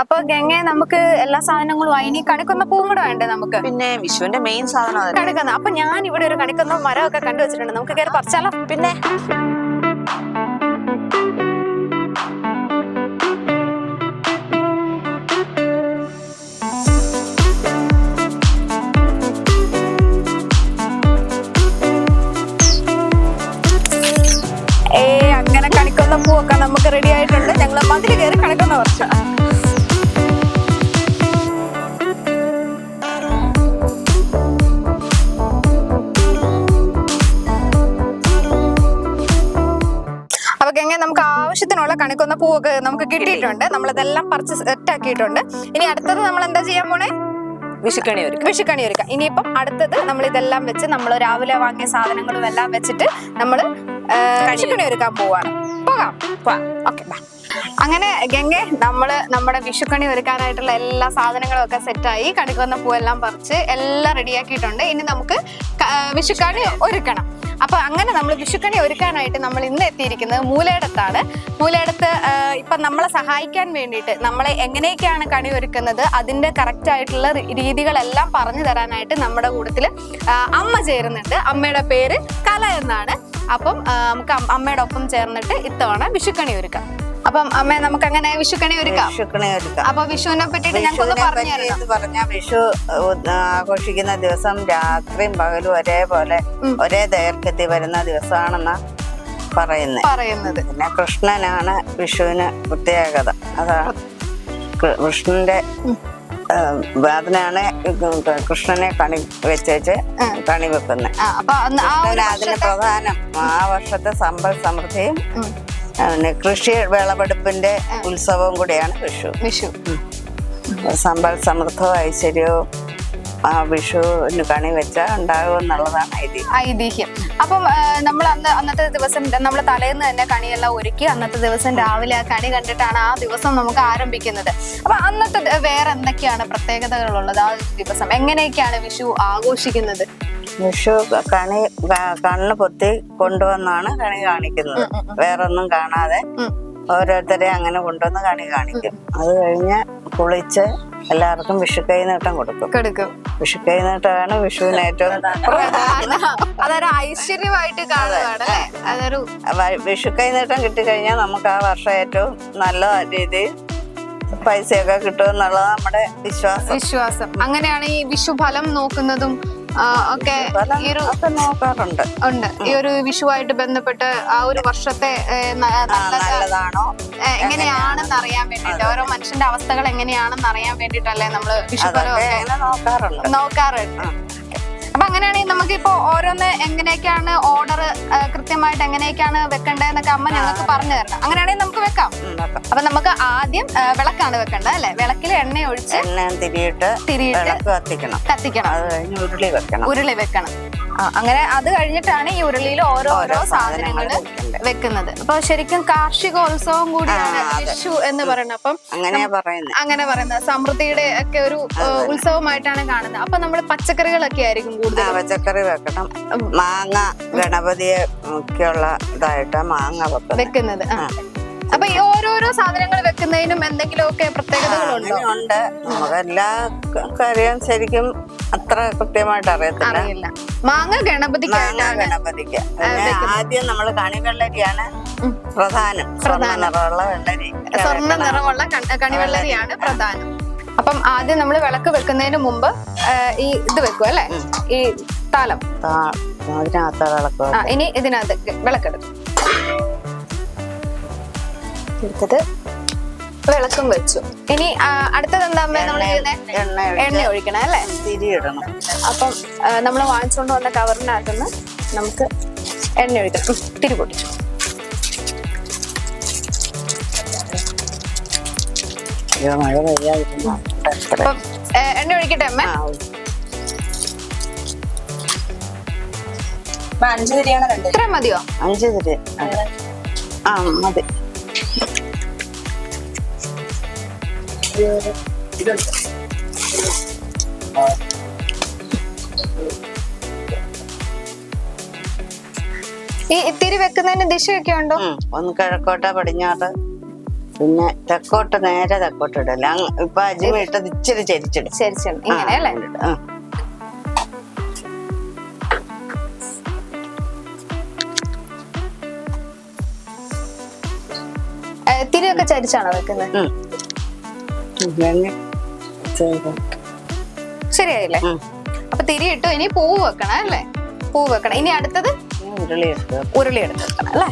അപ്പൊ ഗംഗയെ നമുക്ക് എല്ലാ സാധനങ്ങളും ആയി. ഇനി കണിക്കുന്ന പൂവും കൂടെ വേണ്ടേ നമുക്ക്? പിന്നെ വിഷുവിന്റെ മെയിൻ സാധനം കണിക്കുന്ന. അപ്പൊ ഞാൻ ഇവിടെ ഒരു കണിക്കുന്ന മരമൊക്കെ കണ്ടുവച്ചിട്ടുണ്ട് നമുക്ക് കയറി പറിച്ചാലോ? പിന്നെ ഏ അങ്ങനെ കണിക്കൊന്ന പൂവൊക്കെ നമുക്ക് റെഡി ആയിട്ടുണ്ട്. ഞങ്ങൾ മതിൽ കയറി കണക്കുന്ന പറിച്ചു. ആവശ്യത്തിനുള്ള കണക്കൊന്ന പൂവൊക്കെ നമുക്ക് കിട്ടിയിട്ടുണ്ട്. നമ്മളിതെല്ലാം പറിച്ച് സെറ്റ് ആക്കിയിട്ടുണ്ട് ഇനി അടുത്തത് നമ്മൾ എന്താ ചെയ്യാൻ പോണേ? വിഷുക്കണി ഒരുക്കുക വിഷുക്കണി ഒരുക്കുക ഇനിയിപ്പം അടുത്തത് നമ്മൾ ഇതെല്ലാം വെച്ച് നമ്മൾ രാവിലെ വാങ്ങിയ സാധനങ്ങളും എല്ലാം വെച്ചിട്ട് നമ്മൾ വിഷുക്കണി ഒരുക്കാൻ പോവാണ്. പോകാം. ഓക്കെ അങ്ങനെ ഗംഗെ നമ്മൾ നമ്മുടെ വിഷുക്കണി ഒരുക്കാനായിട്ടുള്ള എല്ലാ സാധനങ്ങളും ഒക്കെ സെറ്റായി കണിക്കൊന്ന പൂവെല്ലാം പറിച്ച് എല്ലാം റെഡിയാക്കിയിട്ടുണ്ട് ഇനി നമുക്ക് വിഷുക്കണി ഒരുക്കണം. അപ്പൊ അങ്ങനെ നമ്മൾ വിഷുക്കണി ഒരുക്കാനായിട്ട് നമ്മൾ ഇന്ന് എത്തിയിരിക്കുന്നത് മൂലയിടത്താണ്. മൂലയിടത്ത് ഇപ്പൊ നമ്മളെ സഹായിക്കാൻ വേണ്ടിയിട്ട് നമ്മളെ എങ്ങനെയൊക്കെയാണ് കണി ഒരുക്കുന്നത് അതിന്റെ കറക്റ്റ് ആയിട്ടുള്ള രീതികളെല്ലാം പറഞ്ഞു തരാനായിട്ട് നമ്മുടെ കൂട്ടത്തിൽ അമ്മ ചേരുന്നുണ്ട്. അമ്മയുടെ പേര് കല എന്നാണ്. അപ്പം നമുക്ക് അമ്മയുടെ ഒപ്പം ചേർന്നിട്ട് ഇത്തവണ വിഷുക്കണി ഒരുക്കാം. അപ്പം അമ്മ നമുക്ക് അങ്ങനെ വിഷുക്കണി ഒരുക്കാം. വിഷുക്കണി ഒരുക്കാം. അപ്പൊ വിഷുവിനെ പറ്റിയിട്ട് ഞങ്ങൾക്കൊന്ന് പറഞ്ഞു പറ്റി തരണം എന്ന് പറഞ്ഞാൽ വിഷു ആഘോഷിക്കുന്ന ദിവസം രാത്രിയും പകലും ഒരേപോലെ ഒരേ ദൈർഘ്യത്തിൽ വരുന്ന ദിവസമാണെന്ന പറയുന്നത് പറയുന്നത്. പിന്നെ കൃഷ്ണനാണ് വിഷുവിന് പ്രത്യേകത. അതാണ് കൃഷ്ണന്റെ അതിനാണ് കൃഷ്ണനെ കണി വെച്ചേച്ച് കണി വെക്കുന്നത്. അതിന് പ്രധാനം. ആ വർഷത്തെ സമ്പൽ സമൃദ്ധിയും പിന്നെ കൃഷി വിളവെടുപ്പിന്റെ ഉത്സവവും കൂടിയാണ് വിഷു. വിഷു. സമ്പൽ സമൃദ്ധവും ഐശ്വര്യവും വിഷുവിന് കണി വെച്ചാൽ ഉണ്ടാകും എന്നുള്ളതാണ് ഐതിഹ്യം. ഐതിഹ്യം. അപ്പം നമ്മൾ അന്ന് അന്നത്തെ ദിവസം നമ്മൾ തലേന്ന് തന്നെ കണിയെല്ലാം ഒരുക്കി അന്നത്തെ ദിവസം രാവിലെ ആ കണി കണ്ടിട്ടാണ് ആ ദിവസം നമുക്ക് ആരംഭിക്കുന്നത്. അപ്പൊ അന്നത്തെ വേറെ എന്തൊക്കെയാണ് പ്രത്യേകതകളുള്ളത് ആ ദിവസം? എങ്ങനെയൊക്കെയാണ് വിഷു ആഘോഷിക്കുന്നത്? വിഷു കണി കണ്ണ് പൊത്തി കൊണ്ടുവന്നാണ് കണി കാണിക്കുന്നത്. വേറൊന്നും കാണാതെ. ഓരോരുത്തരെ അങ്ങനെ കൊണ്ടുവന്ന് കണി കാണിക്കും. അത് കഴിഞ്ഞ് കുളിച്ച് എല്ലാവർക്കും വിഷു കൈ നീട്ടം കൊടുക്കും. കൊടുക്കും. വിഷു കഴിഞ്ഞിട്ടാണ് വിഷുവിന് ഏറ്റവും അതൊരു ഐശ്വര്യമായിട്ട് കാണുകയാണ് അതൊരു വിഷു കൈനീട്ടം കിട്ടി കിട്ടിക്കഴിഞ്ഞാൽ നമുക്ക് ആ വർഷം ഏറ്റവും നല്ല രീതിയിൽ പൈസയൊക്കെ കിട്ടുമെന്നുള്ളത് നമ്മുടെ വിശ്വാസം. വിശ്വാസം. അങ്ങനെയാണ് ഈ വിഷുഫലം നോക്കുന്നതും ഒക്കെ ഈ ഒരു നോക്കാറുണ്ട്. ഉണ്ട്. ഈ ഒരു വിഷുവായിട്ട് ബന്ധപ്പെട്ട് ആ ഒരു വർഷത്തെ നല്ലതാണോ? എങ്ങനെയാണെന്ന് അറിയാൻ വേണ്ടിട്ട് ഓരോ മനുഷ്യന്റെ അവസ്ഥകൾ എങ്ങനെയാണെന്ന് അറിയാൻ വേണ്ടിട്ടല്ലേ നമ്മൾ വിഷു നോക്കാറുണ്ട്. നോക്കാറുണ്ട്. അപ്പൊ അങ്ങനെയാണെങ്കിൽ നമുക്കിപ്പോ ഓരോന്ന് എങ്ങനെയൊക്കെയാണ് ഓർഡർ കൃത്യമായിട്ട് എങ്ങനെയൊക്കെയാണ് വെക്കേണ്ടതെന്നൊക്കെ അമ്മ ഞങ്ങൾക്ക് പറഞ്ഞു തരണം. അങ്ങനെയാണെങ്കിൽ നമുക്ക് വെക്കാം. അപ്പൊ നമുക്ക് ആദ്യം വിളക്കാണ് വെക്കേണ്ടത് അല്ലെ? വിളക്കിൽ എണ്ണ ഒഴിച്ച് എണ്ണ തിരിയിട്ട് തിരിയിട്ട് കത്തിക്കണം. കത്തിക്കണം. അത് കഴിഞ്ഞ് ഉരുളി വെക്കണം. ഉരുളി വെക്കണം. അങ്ങനെ അത് കഴിഞ്ഞിട്ടാണ് ഈ ഉരുളിയിൽ ഓരോരോ ഓരോ ഓരോ സാധനങ്ങൾ വെക്കുന്നത്. അപ്പൊ ശരിക്കും കാർഷികോത്സവം കൂടിയാണ് വിഷു എന്ന് പറയുന്നത്. അപ്പം അങ്ങനെ പറയുന്നത്. സമൃദ്ധിയുടെ ഒക്കെ ഒരു ഉത്സവമായിട്ടാണ് കാണുന്നത്. അപ്പൊ നമ്മൾ പച്ചക്കറികളൊക്കെ ആയിരിക്കും കൂടുതൽ പച്ചക്കറി വെക്കണം. മാങ്ങ ഗണപതിയെ ഒക്കെയുള്ള ഇതായിട്ട് മാങ്ങ വെക്കുന്നത്. അപ്പൊ ഈ ഓരോരോ സാധനങ്ങൾ വെക്കുന്നതിനും എന്തെങ്കിലുമൊക്കെ പ്രത്യേകതകളുണ്ടോ? നമുക്കെല്ലാ നമുക്ക് എല്ലാ കാര്യം ശരിക്കും അത്ര കൃത്യമായിട്ട് അറിയത്തില്ല. അറിയില്ല. മാങ്ങ ഗണപതിക്ക് പിന്നെ ആദ്യം നമ്മൾ കണിവെള്ളരിയാണ്. പ്രധാനം. സ്വർണ നിറമുള്ള വെള്ളരി. സ്വർണ നിറമുള്ള കൺ- കണിവെള്ളരിയാണ് പ്രധാനം. അപ്പം ആദ്യം നമ്മൾ വിളക്ക് വെക്കുന്നതിന് മുമ്പ് ഈ ഇത് വെക്കും അല്ലെ? ഈ താലം താ- അതിനകത്ത് വിളക്ക് ആ ഇനി ഇതിനകത്ത് വിളക്കെടുക്കും. എടുത്തത് വിളക്കും വെച്ചു. ഇനി അടുത്തത് എന്താ നമ്മൾ എണ്ണ ഒഴിക്കണം അല്ലേ? തിരിയിടണം. അപ്പം നമ്മൾ വാങ്ങിച്ചുകൊണ്ട് വന്ന കവറിനകത്തുനിന്ന് നമുക്ക് എണ്ണ ഒഴിക്കണം. തിരി പൊട്ടിച്ചു. എണ്ണ ഒഴിക്കട്ടെ അമ്മ? അഞ്ചു തിരിയാണ് ഇത്ര മതിയോ? അഞ്ച് തിരി ആ മതി. ഈ ഇത്തിരി വെക്കുന്നതിന് ദിശയൊക്കെ ഉണ്ടോ. ഒന്ന് കിഴക്കോട്ട പടിഞ്ഞാറ്. പിന്നെ തെക്കോട്ട് നേരെ തെക്കോട്ട് ഇടല. ഇപ്പൊ അജ്മി ഇട്ടത് ഇച്ചിരി ചരിച്ചിടും. ശരി ശരി ഇങ്ങനെ അല്ലേ? തിരിയൊക്കെ ചരിച്ചാണോ വെക്കുന്നത്. ശരിയായില്ലേ. അപ്പൊ തിരി ഇട്ടു ഇനി പൂവ് വെക്കണം അല്ലേ? പൂവ് വെക്കണം. ഇനി അടുത്തത്? ഉരുളി എടുത്തു ഉരുളി എടുത്ത് വെക്കണം അല്ലേ?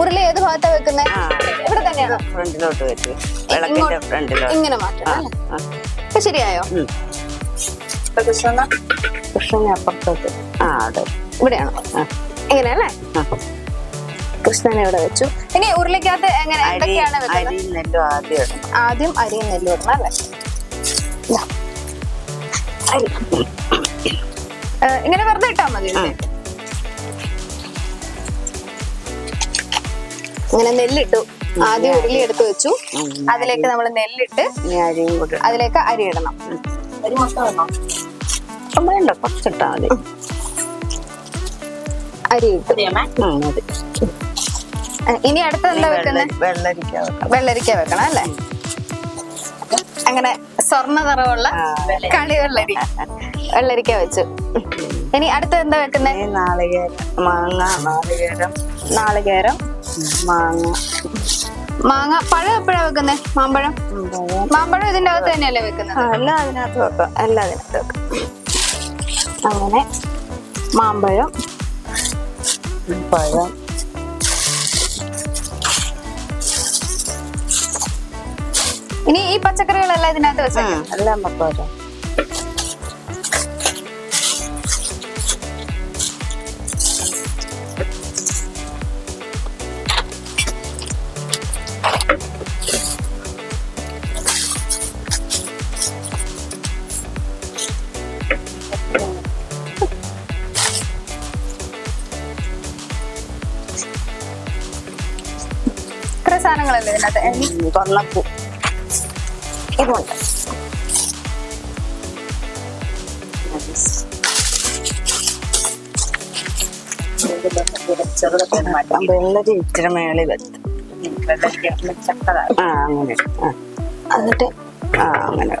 ഉരുളി ഏത് ഭാഗത്താ വെക്കുന്നത്. ഇവിടെ തന്നെയാണോ? ഫ്രണ്ടിലോട്ട് വെച്ചു വിളക്കിന്റെ ഫ്രണ്ടിലോട്ട്. ഇങ്ങനെ മാറ്റണം ഇപ്പൊ ശരിയായോ? കൃഷ്ണ കൃഷ്ണ അപ്പുറത്തോട്ട്. ആ അതെ. ഇവിടെയാണോ? ആ. കൃഷ്ണനെ ഇവിടെ വെച്ചു ഇനി ഉരുളിക്കകത്ത് എങ്ങനെ എന്തൊക്കെയാണ് വെക്കുന്നത്? അരി നെല്ലും ആദ്യം ഇടണം. ആദ്യം അരിയും നെല്ലും ഇടണം അല്ലേ. അരി. ഇങ്ങനെ വെറുതെ ഇട്ടാ മതി. ഇങ്ങനെ നെല്ലിട്ടു. ആദ്യം ഉരുളി എടുത്ത് വെച്ചു. അതിലേക്ക് നമ്മൾ നെല്ലിട്ട് ഇടണം. അതിലേക്ക് അരി ഇടണം. അപ്പം വേണ്ട. കുറച്ചിട്ടാ മതി. അരി ഇട്ടു. മതി. ഇനി അടുത്ത എന്താ വെക്കുന്നത് വെള്ളരിക്ക വെക്കണം. വെള്ളരിക്ക വെക്കണം അല്ലേ? അങ്ങനെ സ്വർണ നിറമുള്ള ആ. കളി വെള്ളരി വെള്ളരിക്ക വെച്ചു. ഇനി അടുത്ത എന്താ വെക്കുന്നത് നാളികേരം. മാങ്ങ നാളികേരം. നാളികേരം. മാങ്ങ. മാങ്ങ. പഴം എപ്പോഴാ വെക്കുന്നത് മാമ്പഴം? മാമ്പഴം ഇതിന്റെ അകത്ത് തന്നെയല്ലേ വെക്കുന്നത്? എല്ലാം അതിനകത്ത് വെക്കാം. എല്ലാം അതിനകത്ത് വെക്കാം. അങ്ങനെ മാമ്പഴം. പഴം. ഇനി ഈ പച്ചക്കറികളെല്ലാം ഇതിനകത്ത് ആ, വെച്ചേക്കാം എല്ലാം വെക്കാം ഇത്ര സാധനങ്ങളല്ലേ ഇതിനകത്ത് ഇനി ഉം, കൊന്നപ്പൂ ഇതുണ്ട് വെള്ളരി ഇച്ചിരി മേളി വെച്ച്. ആ അങ്ങനെ. ആ. എന്നിട്ട് ആ അങ്ങനെ.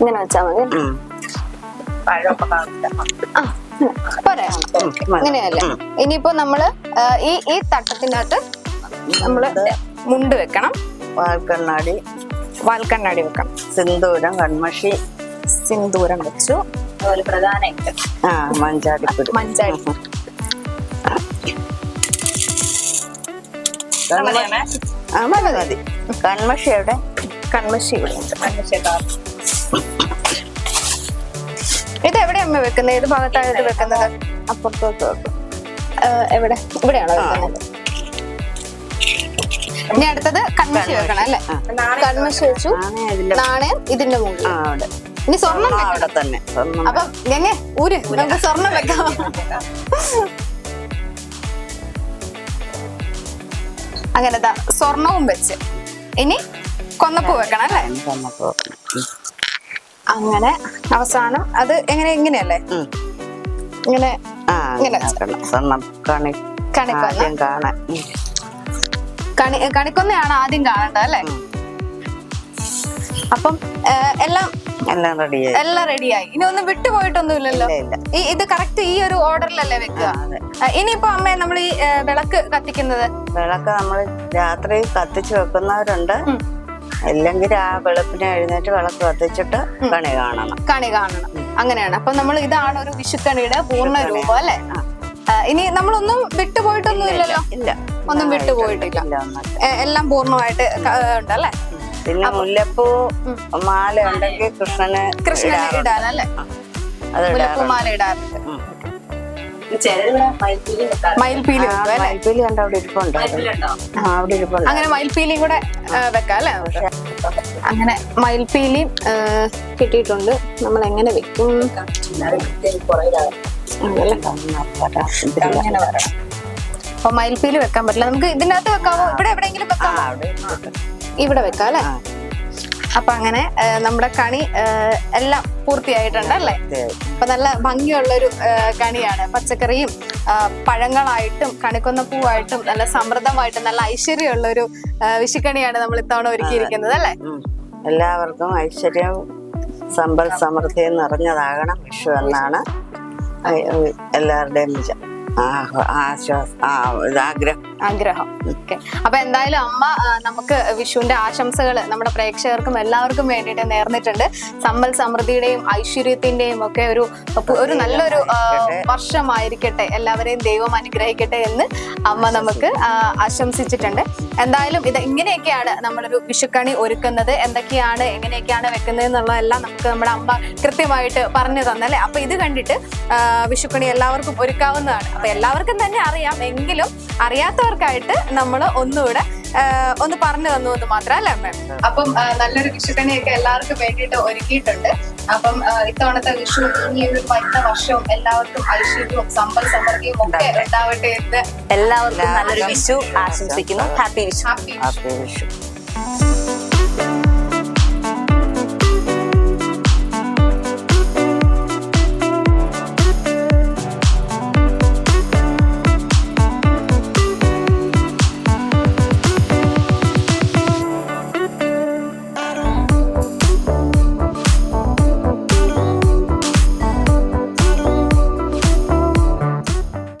ഇങ്ങനെ വെച്ചാൽ മതി. പറയാം അങ്ങനെയല്ലേ. ഇനിയിപ്പോ നമ്മൾ ഈ ഈ തട്ടത്തിനകത്ത് നമ്മൾ മുണ്ട് വെക്കണം. വാൽക്കണ്ണാടി വാൽക്കണ്ണാടി വെക്കാം. സിന്ദൂരം കൺമഷി സിന്ദൂരം വെച്ചു. ആ മഞ്ചാടിപ്പൊടി. മഞ്ചാടി. മതി മതി കൺമഷി എവിടെ? കൺമഷി ഇത് എവിടെ അമ്മ വെക്കുന്നത് ഏത് ഭാഗത്തായിട്ട് വെക്കുന്നത്? അപ്പുറത്തോട്ട് വെക്കും എവിടെ? ഇവിടെയാണോ വെക്കുന്നത്. ഇനി അടുത്തത് കൺമഷി വെക്കണം അല്ലേ? കൺമഷി വെച്ചു. നാണയം ഇതിന്റെ മുകളിൽ. ഇനി സ്വർണം അവിടെ തന്നെ. സ്വർണം അപ്പൊ ഗംഗെ ഊര് നമുക്ക് സ്വർണം വെക്കാം. അങ്ങനെ സ്വർണവും വെച്ച്. ഇനി കൊന്നപ്പൂ വെക്കണം അല്ലേ? അങ്ങനെ അവസാനം അത് എങ്ങനെ ഇങ്ങനെയല്ലേ? ഇങ്ങനെ ഇങ്ങനെ അങ്ങനെ വെക്കണം. സ്വർണം കണി കണിക്കൊന്ന. കാണാൻ. കണി കണിക്കൊന്നയാണ് ആദ്യം കാണേണ്ടത് അല്ലേ? അപ്പം എല്ലാം എല്ലാം റെഡിയായി. എല്ലാം റെഡിയായി. ഇനി ഒന്നും വിട്ടുപോയിട്ടൊന്നുമില്ലല്ലോ? ഈ ഇത് കറക്റ്റ് ഈ ഒരു ഓർഡറിലല്ലേ വെക്കുക? ഇനിയിപ്പോ അമ്മേ നമ്മൾ ഈ വിളക്ക് കത്തിക്കുന്നത്? വിളക്ക് നമ്മൾ രാത്രി കത്തിച്ചു വെക്കുന്നവരുണ്ട്. അല്ലെങ്കിൽ ആ വെളുപ്പിനെ എഴുന്നേറ്റ് വിളക്ക് കത്തിച്ചിട്ട് കണി കാണണം. കണി കാണണം. അങ്ങനെയാണ്. അപ്പൊ നമ്മൾ ഇതാണ് ഒരു വിഷുക്കണിയുടെ പൂർണ രൂപം അല്ലേ? ഇനി നമ്മളൊന്നും വിട്ടുപോയിട്ടൊന്നും ഇല്ലല്ലോ ഇല്ല. ഒന്നും വിട്ടുപോയിട്ടില്ല എല്ലാം പൂർണമായിട്ട് ഉണ്ട് ഉണ്ടല്ലേ? പിന്നെ മുല്ലപ്പൂ. മാല ഉണ്ടെങ്കിൽ കൃഷ്ണന് കൃഷ്ണന് ഇടാനല്ലേ? മുല്ലപ്പൂ മാല ഇടാറുണ്ട്. മയിൽപീലി അല്ലേ മയിൽപ്പീലി കണ്ട അവിടെ ഇരിപ്പുണ്ട്. ആ അവിടെ ഇരിപ്പുണ്ട്. അങ്ങനെ മയിൽപീലിയും കൂടെ വെക്കാല്ലേ വെക്കാം അല്ലേ? അങ്ങനെ മയിൽപീലിയും കിട്ടിയിട്ടുണ്ട്. നമ്മൾ എങ്ങനെ വെക്കും? അങ്ങനെ വരണം. അപ്പൊ മയിൽപ്പീൽ വെക്കാൻ പറ്റില്ല. നമുക്ക് ഇതിനകത്ത് വെക്കാമോ ഇവിടെ എവിടെയെങ്കിലും വെക്കാമോ. ഇവിടെ വെക്കാം അല്ലേ? അപ്പൊ അങ്ങനെ നമ്മുടെ കണി എല്ലാം പൂർത്തിയായിട്ടുണ്ട് അല്ലേ? അപ്പൊ നല്ല ഭംഗിയുള്ള ഒരു കണിയാണ്. പച്ചക്കറിയും പഴങ്ങളായിട്ടും കണിക്കൊന്ന പൂവായിട്ടും നല്ല സമൃദ്ധമായിട്ടും നല്ല ഐശ്വര്യമുള്ള ഒരു വിഷുക്കണിയാണ് നമ്മൾ ഇത്തവണ ഒരുക്കിയിരിക്കുന്നത് അല്ലേ? എല്ലാവർക്കും ഐശ്വര്യവും സമ്പൽ സമൃദ്ധിയും നിറഞ്ഞതാകണം വിഷു എന്നാണ്. എല്ലാവരുടെയും എല്ലാവരുടെയും വിചാ- ആ- ആശ്വാസം ആ ഇതാഗ്രഹം ആഗ്രഹം. ഓക്കെ. അപ്പൊ എന്തായാലും അമ്മ നമുക്ക് വിഷുവിന്റെ ആശംസകൾ നമ്മുടെ പ്രേക്ഷകർക്കും എല്ലാവർക്കും വേണ്ടിയിട്ട് നേർന്നിട്ടുണ്ട്. സമ്പൽ സമൃദ്ധിയുടെയും ഐശ്വര്യത്തിന്റെയും ഒക്കെ ഒരു ഒരു നല്ലൊരു വർഷമായിരിക്കട്ടെ എല്ലാവരെയും ദൈവം അനുഗ്രഹിക്കട്ടെ എന്ന് അമ്മ നമുക്ക് ആശംസിച്ചിട്ടുണ്ട്. എന്തായാലും ഇത് ഇങ്ങനെയൊക്കെയാണ് നമ്മളൊരു വിഷുക്കണി ഒരുക്കുന്നത്. എന്തൊക്കെയാണ് എങ്ങനെയൊക്കെയാണ് വെക്കുന്നത് എന്നുള്ളതെല്ലാം നമുക്ക് നമ്മുടെ അമ്മ കൃത്യമായിട്ട് പറഞ്ഞു തന്നല്ലേ? അപ്പൊ ഇത് കണ്ടിട്ട് വിഷുക്കണി എല്ലാവർക്കും ഒരുക്കാവുന്നതാണ്. അപ്പൊ എല്ലാവർക്കും തന്നെ അറിയാം. എങ്കിലും അറിയാത്തവർക്കായിട്ട് നമ്മൾ ഒന്നുകൂടെ ഒന്ന് പറഞ്ഞു തന്നു എന്ന് മാത്രം അല്ലേ മാം അപ്പം നല്ലൊരു വിഷുക്കണിയൊക്കെ എല്ലാവർക്കും വേണ്ടിയിട്ട് ഒരുക്കിയിട്ടുണ്ട്. അപ്പം ഇത്തവണത്തെ വിഷു ഇനി ഒരു വരുന്ന വർഷവും എല്ലാവർക്കും ഐശ്വര്യവും സമ്പൽ സമൃദ്ധിയും ഒക്കെ ഉണ്ടാവട്ടെ എന്ന് എല്ലാവർക്കും നല്ലൊരു വിഷു ആശംസിക്കുന്നു. Happy Vishu. Happy happy Vishu.